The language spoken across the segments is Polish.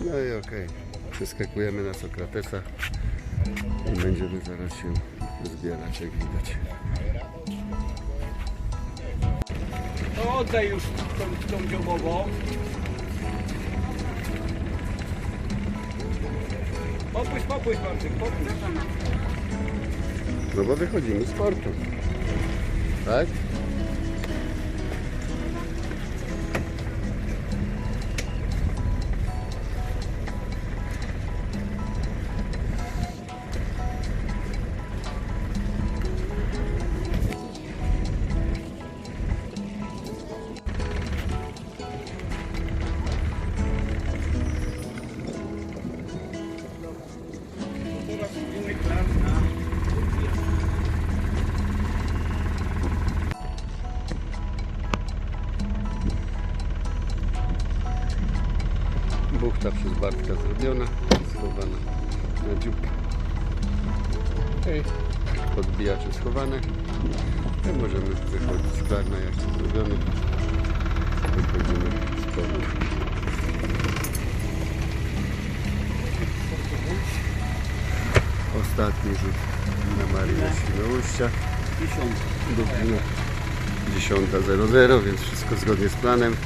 No i okej. Przeskakujemy na Sokratesa i będziemy zaraz się zbierać, jak widać. To oddaj już tą, tą dziobową. Popuść, popuść Bartek, popuść. No bo wychodzimy z portu. Tak? Buchta przez Bartka zrobiona, schowana na dziób. Okej, podbijacze schowane. I możemy wychodzić. Klar na jachcie zrobiony. Wychodzimy z portu. Ostatni rzut na Marinę Świnoujścia. do dnia 10.00, więc wszystko zgodnie z planem.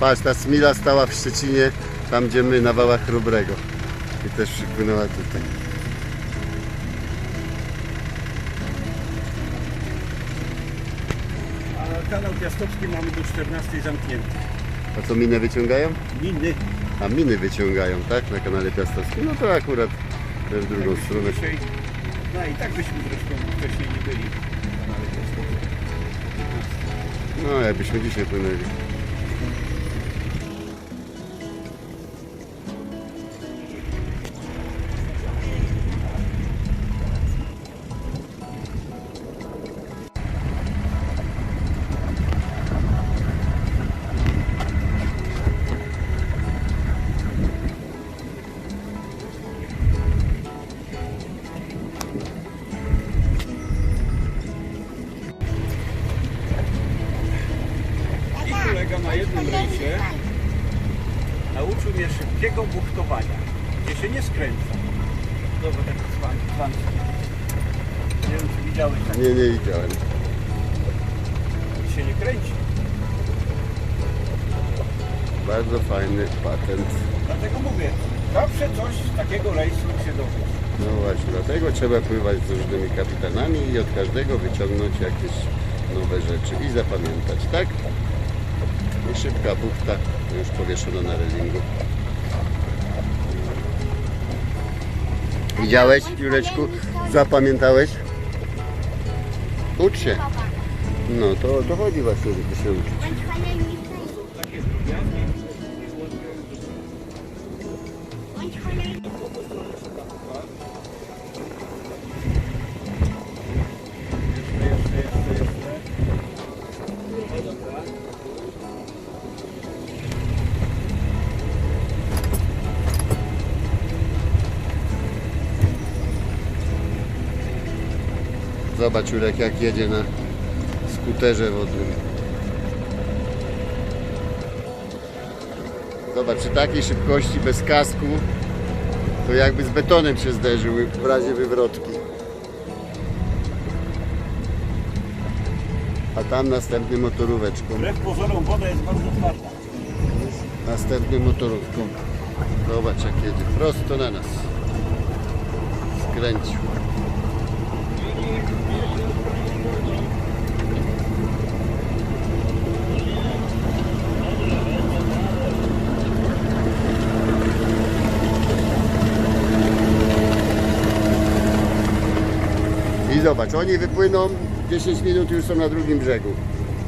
Patrz, ta Smila stała w Szczecinie, tam gdzie my, na wałach Chrobrego. I też przypłynęła tutaj. A kanał Piastowski mamy do 14 zamknięty. A co minę wyciągają? Miny A miny wyciągają, tak? Na kanale Piastowskim. No to akurat też w drugą stronę. dzisiaj... No i tak byśmy zresztą wcześniej nie byli na kanale Piastowskim. No, jakbyśmy dzisiaj płynęli. Nauczył mnie szybkiego buchtowania, gdzie się nie skręca. Dobra, dzban, dzban. Nie wiem, czy widziałeś tak, Nie, nie widziałem. się nie kręci. Bardzo fajny patent. Dlatego mówię, zawsze coś takiego rejsu się dowie. No właśnie, dlatego trzeba pływać z różnymi kapitanami i od każdego wyciągnąć jakieś nowe rzeczy i zapamiętać, tak? I szybka buchta, już powieszona na relingu. Widziałeś, Jureczku? Zapamiętałeś? Ucz się. No to to chodzi właśnie, żeby się uczyć. Zobacz Jurek jak jedzie na skuterze wodnym. Zobacz, przy takiej szybkości bez kasku to jakby z betonem się zderzył w razie wywrotki. A tam następny motoróweczką. Wbrew pozorom woda jest bardzo twarda. Następny motorówką. Zobacz jak jedzie. Prosto na nas. Skręcił. Zobacz, oni wypłyną 10 minut i już są na drugim brzegu.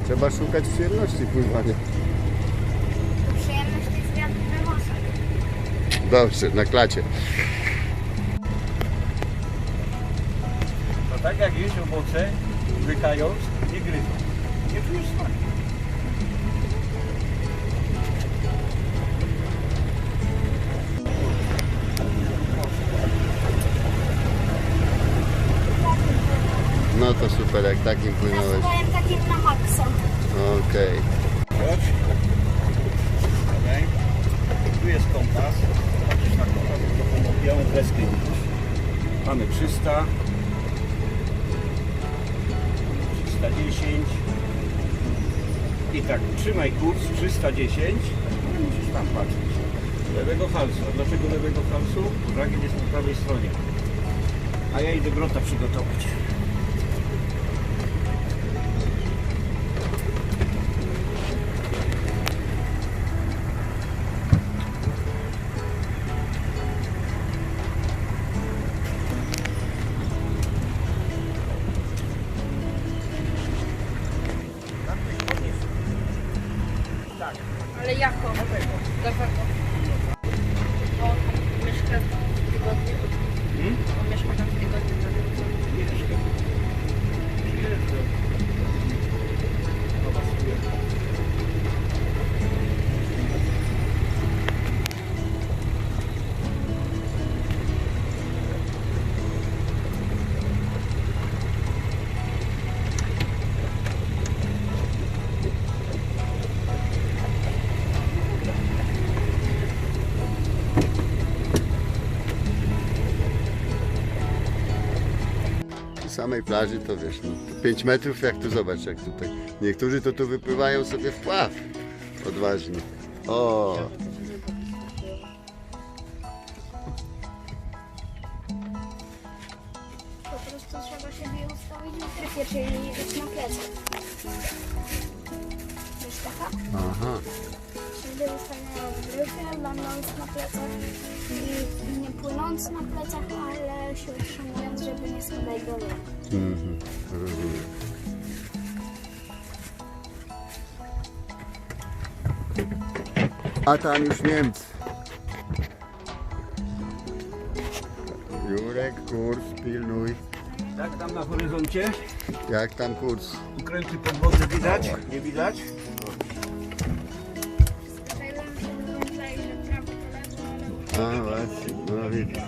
Trzeba szukać przyjemności pływania. Przyjemność to jest wiatr we włosach. Dobrze, na klacie. To tak jak jeść owoce, łykając, nie gryzą. Nie czujesz smaku. To super, jak takim płynąłeś. Nazywałem takim na maksa. Okej. Okej. Tu jest kompas. tak naprawdę taką białą kreskę widać. Mamy 300, 310 i tak, trzymaj kurs 310, no musisz tam patrzeć. Lewego falsu. A dlaczego lewego falsu? Ragiel jest po prawej stronie. A ja idę grota przygotować. Samej plaży to wiesz, no, 5 metrów jak tu zobacz jak tutaj. Niektórzy to tu wypływają sobie w pław. Odważni. O, trzeba siebie ustawić na tryfie, czyli jest na plecach. Wiesz taka? aha. Siebie ustawiają w dryfie, będąc na plecach i nie płynąc na plecach, ale się utrzymując, żeby nie spadać do wody. Mhm, rozumiem. A tam już Niemcy. Jurek, kurs, pilnuj. Tak, tam na horyzoncie. Jak tam kurs? Ukręty podwodne widać? Nie widać? A właśnie, no widzisz.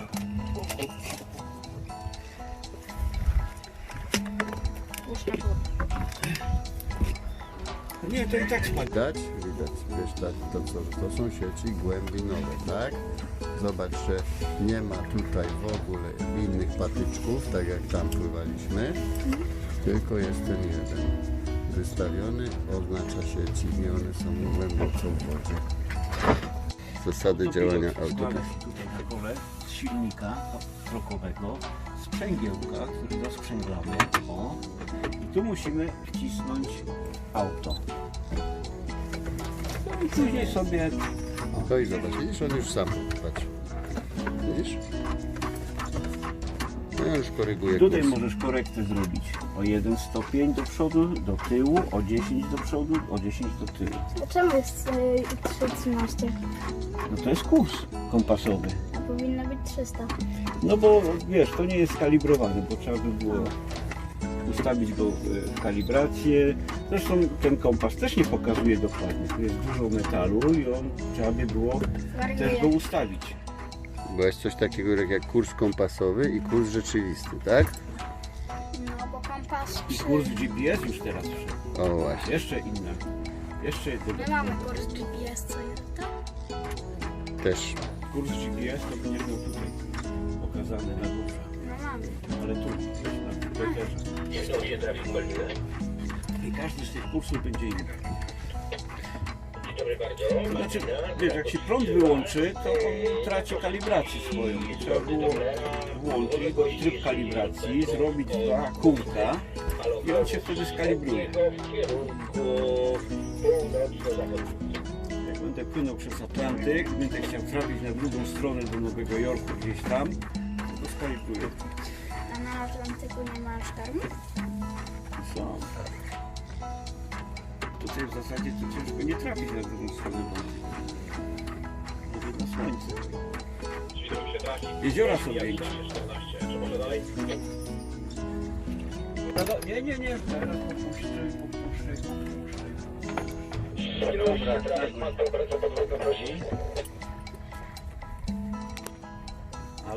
Nie, to i tak spadnie. Widać? Wiesz, tak, to, co, to są sieci głębinowe, tak? Zobacz, że nie ma tutaj w ogóle innych patyczków, tak jak tam pływaliśmy, tylko jest ten jeden. Wystawiony oznacza sieci i one są głęboko w wodzie. Zasady działania autobusu. tutaj z silnika krokowego, sprzęgiełka, który dosprzęglamy. O. I tu musimy wcisnąć auto. No i później sobie To i zobacz, widzisz, on już sam, patrz. Widzisz? No ja już koryguję Tutaj kurs. możesz korektę zrobić o 1 stopień do przodu, do tyłu, o 10 do przodu, o 10 do tyłu. Czemu jest y, 313? No to jest kurs kompasowy. A powinno być 300. No bo wiesz, to nie jest kalibrowany, bo trzeba by było ustawić go w kalibrację. Zresztą ten kompas też nie pokazuje dokładnie. Tu jest dużo metalu i on trzeba by było też go ustawić. Bo jest coś takiego jak kurs kompasowy i kurs rzeczywisty, tak? No bo kompas I kurs GPS już teraz wszedł. O właśnie. Jeszcze inne. Jeszcze My jeden. mamy kurs GPS, co jest to? Też. Kurs GPS to będziesz miał tutaj pokazane na górze. No mamy. Ale tu, na komputerze. I każdy z tych kursów będzie inny. Znaczy, wiesz, jak się prąd wyłączy, to on traci kalibrację swoją. Trzeba było włączyć tryb kalibracji, zrobić dwa kółka i on się wtedy skalibruje. Jak będę płynął przez Atlantyk, będę chciał trafić na drugą stronę do Nowego Jorku gdzieś tam, to skalibruję. Atlantyku nie ma sztormu? Są. Tutaj w zasadzie to ciężko nie trafić na drugą stronę wody. Nawet na słońce. Jeziora są większe. Nie, nie, nie, teraz popuszczę, popuszczę, popuszczę. Dobra, tak.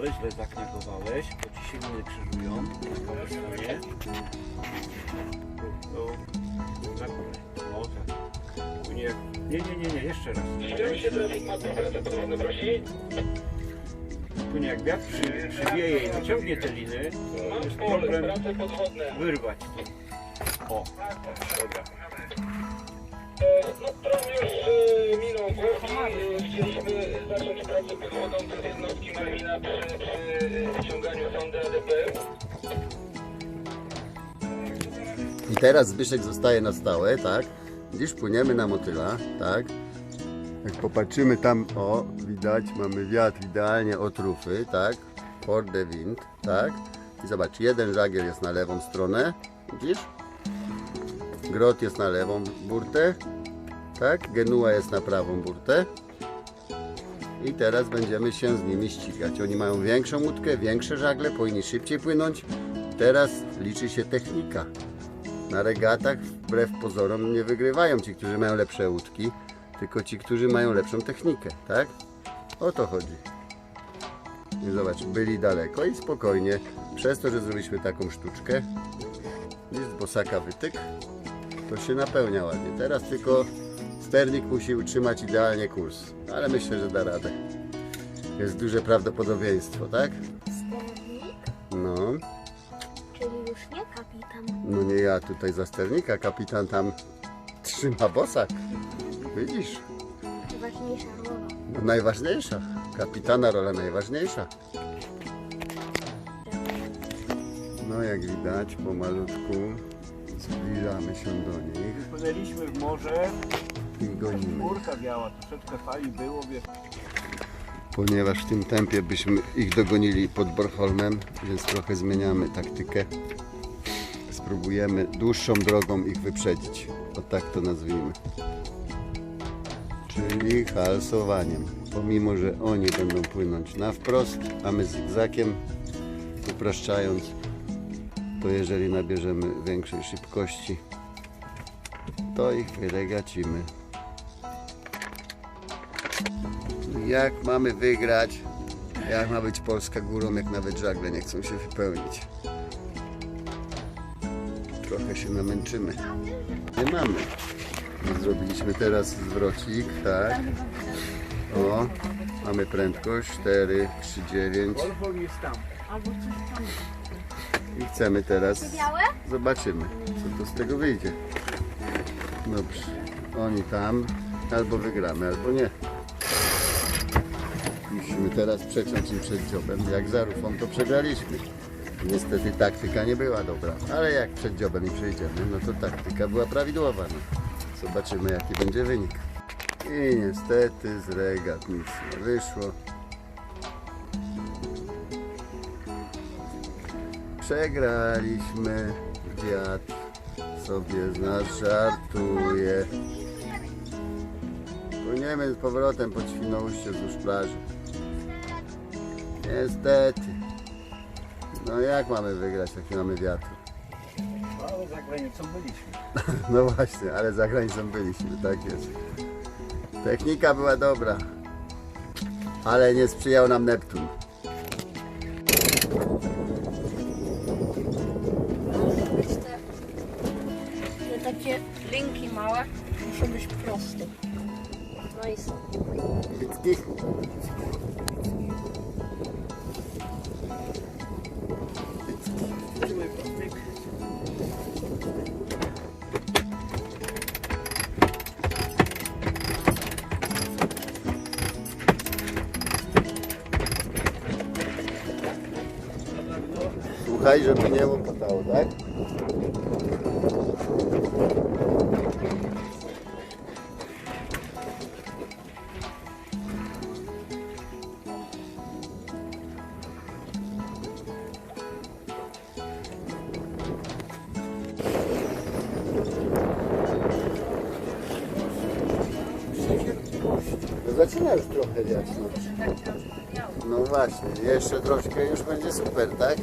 Ale źle zaknagowałeś, bo ci się nie krzyżują na prawej stronie. Na górę. O tak. Tu Nie, nie, nie, nie, nie, jeszcze raz. Później jak wiatr przy, przywieje i naciągnie te liny, to jest problem wyrwać to. O, dobra. No chcieliśmy zacząć pracę podwodą do jednostki Marwina przy, przy wyciąganiu sondy ADP. I teraz Zbyszek zostaje na stałe, tak? Dziś płyniemy na motyla, tak? Jak popatrzymy tam, o, widać, mamy wiatr idealnie od rufy, tak? For the wind, tak? I zobacz, jeden żagiel jest na lewą stronę, widzisz? Grot jest na lewą burtę, tak? Genua jest na prawą burtę. I teraz będziemy się z nimi ścigać. Oni mają większą łódkę, większe żagle, powinni szybciej płynąć. Teraz liczy się technika. Na regatach wbrew pozorom nie wygrywają ci, którzy mają lepsze łódki, tylko ci, którzy mają lepszą technikę, tak? O to chodzi. I zobacz, byli daleko i spokojnie, przez to, że zrobiliśmy taką sztuczkę, z bosaka wytyk, to się napełnia ładnie. Teraz tylko sternik musi utrzymać idealnie kurs, ale myślę, że da radę. Jest duże prawdopodobieństwo, tak? Sternik, No. czyli już nie kapitan. No nie ja tutaj za sternika, kapitan tam trzyma bosak. Widzisz? Najważniejsza rola. No najważniejsza. Kapitana rola najważniejsza. No jak widać pomalutku zbliżamy się do nich Wypłynęliśmy w morze, i gonimy. biała, troszeczkę fali było, wiesz, Ponieważ w tym tempie byśmy ich dogonili pod Bornholmem, więc trochę zmieniamy taktykę. Spróbujemy dłuższą drogą ich wyprzedzić. O tak to nazwijmy. Czyli halsowaniem. Pomimo, że oni będą płynąć na wprost, a my zigzakiem, upraszczając, to jeżeli nabierzemy większej szybkości, to ich wyregacimy. Jak mamy wygrać? Jak ma być Polska górą, jak nawet żagle nie chcą się wypełnić? Trochę się namęczymy. Nie mamy. Zrobiliśmy teraz zwrocik, tak. O, mamy prędkość 4, 3, 9 Wolfol jest tam. i chcemy teraz, zobaczymy, co to z tego wyjdzie. Dobrze, oni tam, albo wygramy, albo nie. Musimy teraz przeciąć im przed dziobem. Jak za rufą to przegraliśmy. Niestety taktyka nie była dobra, ale jak przed dziobem i przejdziemy, no to taktyka była prawidłowa. No. Zobaczymy jaki będzie wynik. I niestety z regat nic nie wyszło. Przegraliśmy. Wiatr sobie z nas żartuje. Płyniemy z powrotem pod Świnoujście wzdłuż plaży. Niestety. No jak mamy wygrać, jak nie mamy wiatru? Ale za granicą byliśmy. No właśnie, ale za granicą byliśmy, tak jest. Technika była dobra, ale nie sprzyjał nam Neptun. być te, te takie linki małe muszą być proste. No i są. Słuchaj, żeby nie łopotało, tak? Zaczyna już trochę wiać. No. no właśnie, jeszcze troszkę już będzie super, tak?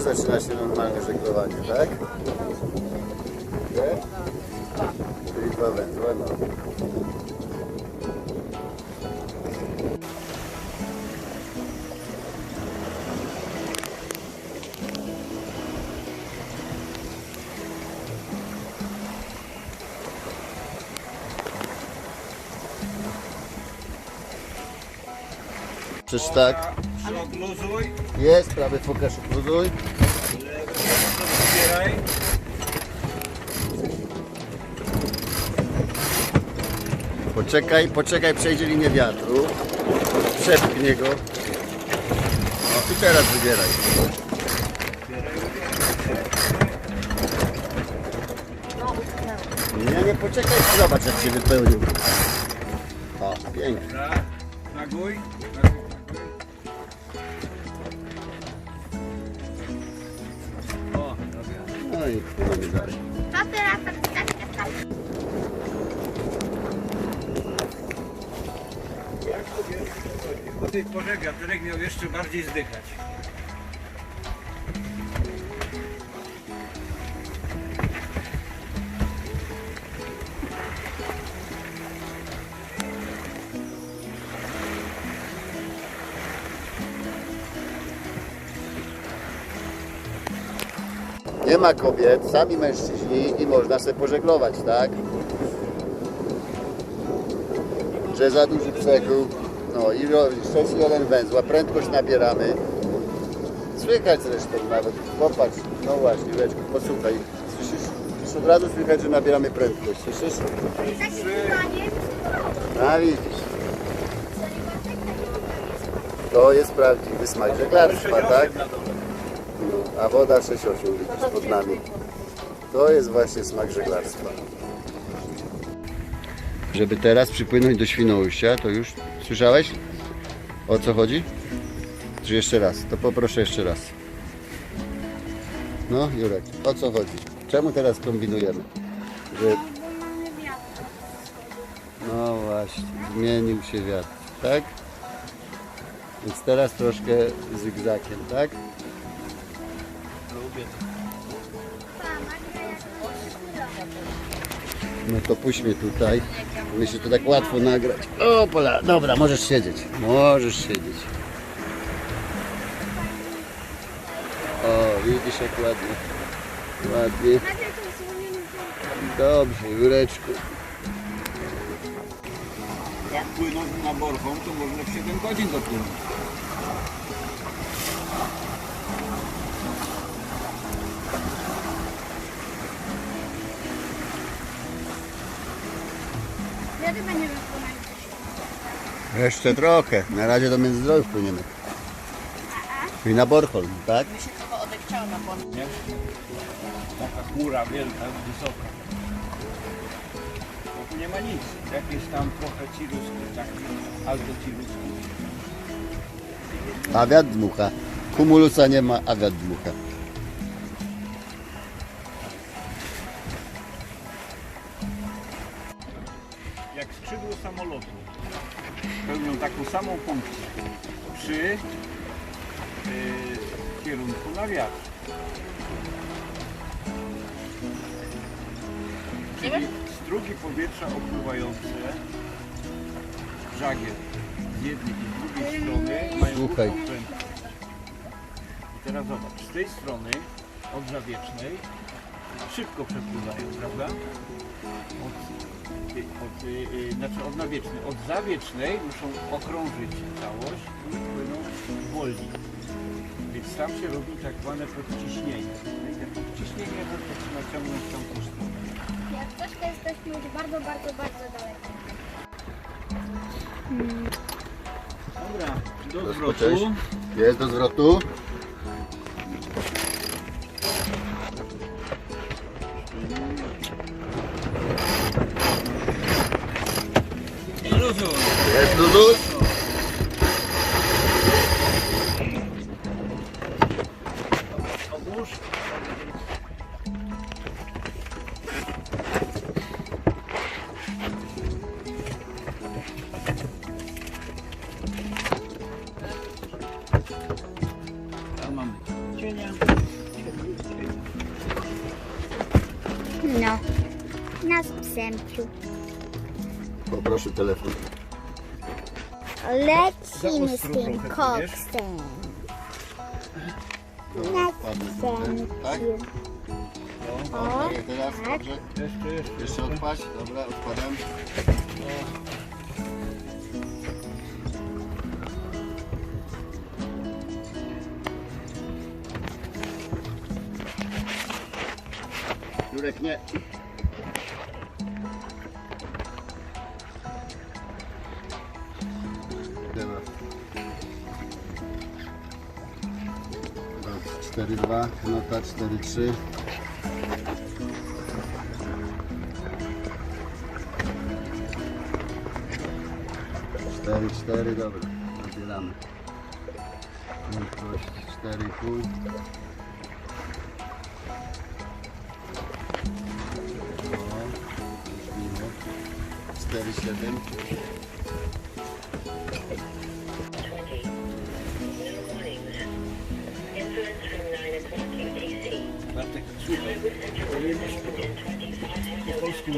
Już zaczyna się normalne żeglowanie, tak? Nie? Czyli dwa węzły, no. Tak. Odluzuj, Jest, prawy fokasz luzuj. zbieraj. Poczekaj, poczekaj, przejdzie linię wiatru. Przepchnie go. O, i teraz wybieraj. No. Nie, nie, poczekaj, zobacz jak się wypełnił. O, pięknie. Naguj. Tej porze wiaterek miał jeszcze bardziej zdychać. Nie ma kobiet, sami mężczyźni i można sobie pożeglować, tak? Że za duży przekół. No i robisz 6,1 węzła, prędkość nabieramy. Słychać zresztą nawet, popatrz, no właśnie, Leczku, posłuchaj. Słyszysz? Od razu słychać, że nabieramy prędkość, słyszysz? A widzisz. To jest prawdziwy smak żeglarstwa, tak? A woda 6,8 widzisz pod nami. To jest właśnie smak żeglarstwa. Żeby teraz przypłynąć do Świnoujścia, to już słyszałeś? O co chodzi? Czy jeszcze raz? To poproszę jeszcze raz. No, Jurek, o co chodzi? Czemu teraz kombinujemy? Że... No właśnie, zmienił się wiatr, tak? Więc teraz troszkę zygzakiem, tak? Lubię. No to puść tutaj. Myślę, że to tak łatwo nagrać. O, pola. Dobra, możesz siedzieć. Możesz siedzieć. O, widzisz jak ładnie. Ładnie. Dobrze, Jureczku. Jak płyną na Borchą, to można w 7 godzin dopłynąć. Wtedy będziemy płynąć. Jeszcze trochę. Na razie do Międzyzdrojów płyniemy. Czyli na Bornholm, tak? Mi się trochę odechciało na. Nie? Taka chmura wielka, wysoka. Tu nie ma nic. Jakieś tam trochę ciruski, taki albo ciruski. A wiatr dmucha. Kumulusa nie ma, a wiatr dmucha. Jak skrzydło samolotu. Pełnią taką samą funkcję. Przy yy, kierunku na wiatr. Czyli strugi powietrza opływające żagiel z jednej i z drugiej strony mają Słuchaj. prędkość. I teraz zobacz, z tej strony od zawiecznej szybko przepływają, prawda? Od, od, y, y, znaczy od nawiecznej. Od zawiecznej muszą okrążyć całość i płyną wolniej. Więc tam się robi tak zwane podciśnienie. Podciśnienie to zaczyna ciągnąć w tamtą stronę. Jak coś, to jesteśmy już bardzo, bardzo, bardzo daleko. Dobra, do zwrotu. Jest do zwrotu. Nextem. No, tak? No, o, tak, teraz, dobrze. Jeszcze, jeszcze. Jeszcze odpaść, dobra, odpadam. Jurek, nie. 4-2, nota 4-3. Cztery, cztery, dobra, rozdzielamy. Prędkość 4,5. O, już minut. Po polsku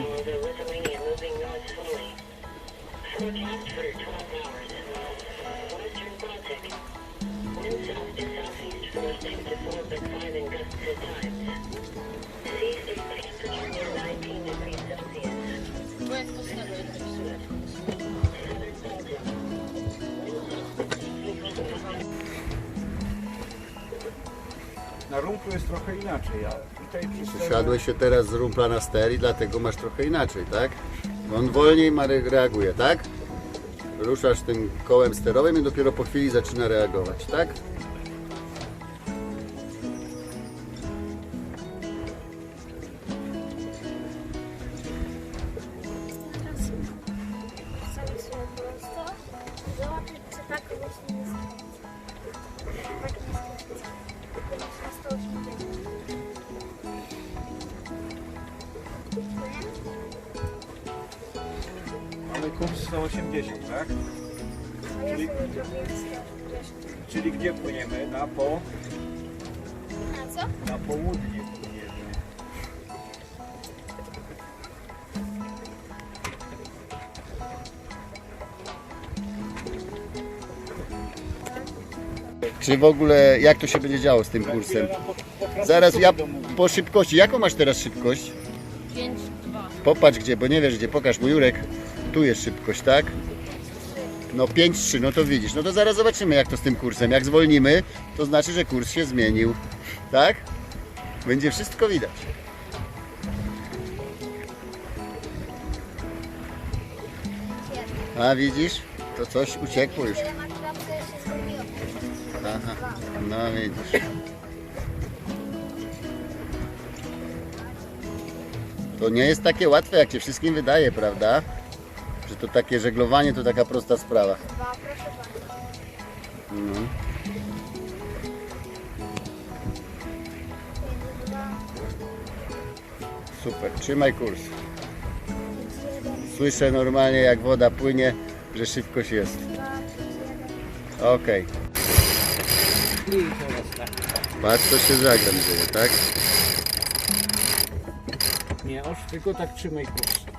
Na rumku jest trochę inaczej, a Przesiadłeś się teraz z rumpla na ster i dlatego masz trochę inaczej, tak? On wolniej reaguje, tak? Ruszasz tym kołem sterowym i dopiero po chwili zaczyna reagować, tak? Czy w ogóle, jak to się będzie działo z tym kursem? Zaraz, ja po szybkości, jaką masz teraz szybkość? 5-2. Popatrz gdzie, bo nie wiesz gdzie, pokaż mu Jurek. Tu jest szybkość, tak? No 5-3, no to widzisz. No to zaraz zobaczymy jak to z tym kursem. Jak zwolnimy, to znaczy, że kurs się zmienił. Tak? Będzie wszystko widać. A widzisz? To coś uciekło już. No widzisz. To nie jest takie łatwe, jak się wszystkim wydaje, prawda? Że to takie żeglowanie to taka prosta sprawa. Dwa, Super, trzymaj kurs. Słyszę normalnie jak woda płynie, że szybkość jest. Okej, tak. Patrz co się za ekran dzieje, tak? Nie, oż tylko tak trzymaj kurs.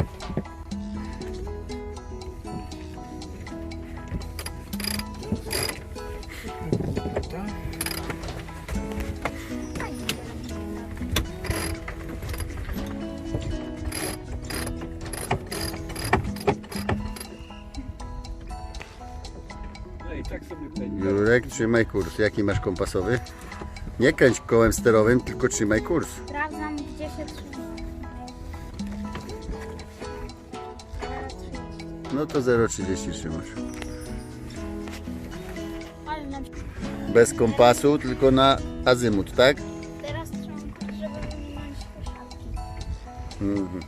Kurs. Jaki masz kompasowy? Nie kręć kołem sterowym, tylko trzymaj kurs. Sprawdzam, gdzie się trzyma. No to 0,30 trzymasz. Ale na Bez kompasu, tylko na azymut, tak? teraz trzeba, żeby wyminąć posiadki. Mhm.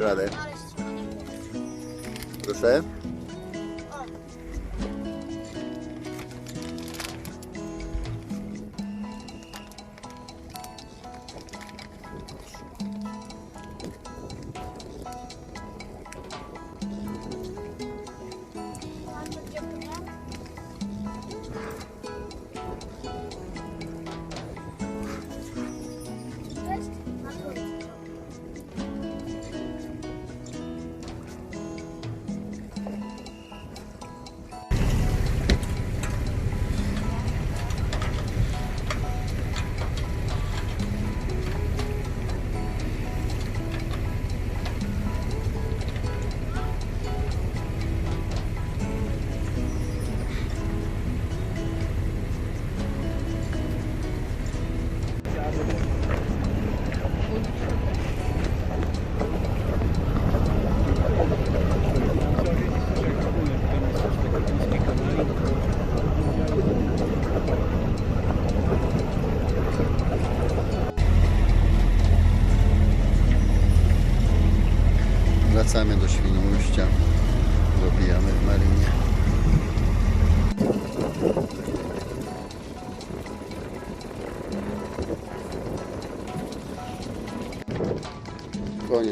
Radę? Ale Proszę?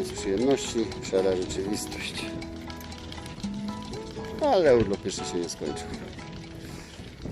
Koniec przyjemności, szara rzeczywistość. Ale urlop jeszcze się nie skończył.